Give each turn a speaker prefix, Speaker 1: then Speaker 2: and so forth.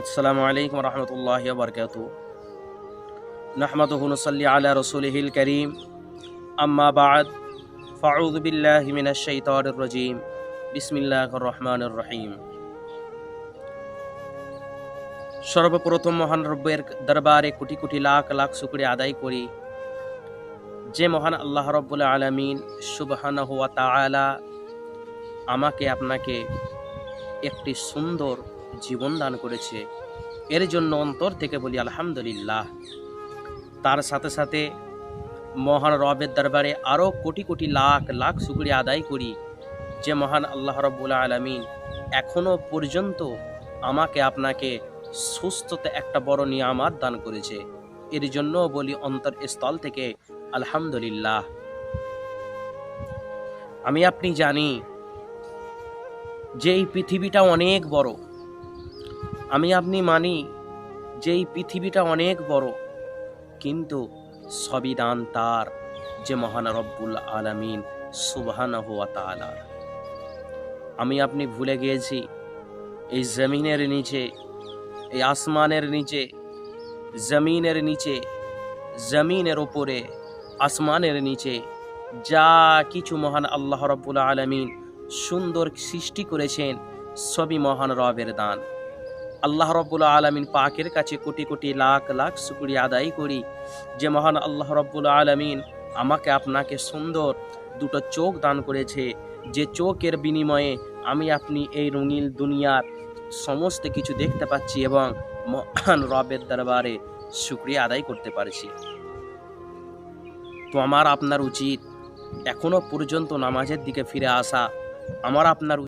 Speaker 1: আসসালামু আলাইকুম রহমতুল্লাহ বরকাত। নাহমাদুহু নসাল্লি আলা রসুলহিল করিম আম্মা বাদ। ফাউদ বিল্লাহ মিনাশ শাইতানির রাজিম। বিসমিল্লাহির রহমান রহিম। সর্বপ্রথম মহান রব্বের দরবারে কোটি কোটি লাখ লাখ শুকরিয়া আদায় করি। যে মহান আল্লাহ রব্বুল আলমিন সুবহান হুয়া তালা আমাকে, আপনাকে একটি সুন্দর জীবন দান করেছে। এর জন্য অন্তর থেকে বলি, আলহামদুলিল্লাহ। তার সাথে সাথে মহান রবের দরবারে আরও কোটি কোটি লাখ লাখ শুক্রিয়া আদায় করি যে, মহান আল্লাহ রব্বুল আলমিন এখনও পর্যন্ত আমাকে আপনাকে সুস্থতে একটা বড় নিয়ামাত দান করেছে। এর জন্য বলি, অন্তর স্থল থেকে আলহামদুলিল্লাহ। আমি আপনি জানি যে, এই পৃথিবীটা অনেক বড়। আমি আপনি মানি যে এই পৃথিবীটা অনেক বড়, কিন্তু সবই দান তার যে মহান রব্বুল আলামিন সুবহান হুয়া আমি আপনি ভুলে গিয়েছি, এই জমিনের নিচে, এই আসমানের নিচে, জমিনের নিচে, জমিনের ওপরে আসমানের নিচে যা কিছু মহান আল্লাহ রব্বুল আলামিন সুন্দর সৃষ্টি করেছেন, সবই মহান রবের দান। আল্লাহ রব্বুল আলমিন পাকের কাছে কোটি কোটি লাখ লাখ শুক্রিয়া আদায় করি। যে মহান আল্লাহ রব্বুল আলমিন আমাকে আপনাকে সুন্দর দুটো চোখ দান করেছে। যে চোখের বিনিময়ে আমি আপনি এই রঙিল দুনিয়ার সমস্ত কিছু দেখতে পাচ্ছি এবং মহান রবের দরবারে শুক্রিয়া আদায় করতে পারছি। তো আমার আপনার উচিত এখনও পর্যন্ত নামাজের দিকে ফিরে আসা। আমার আপনার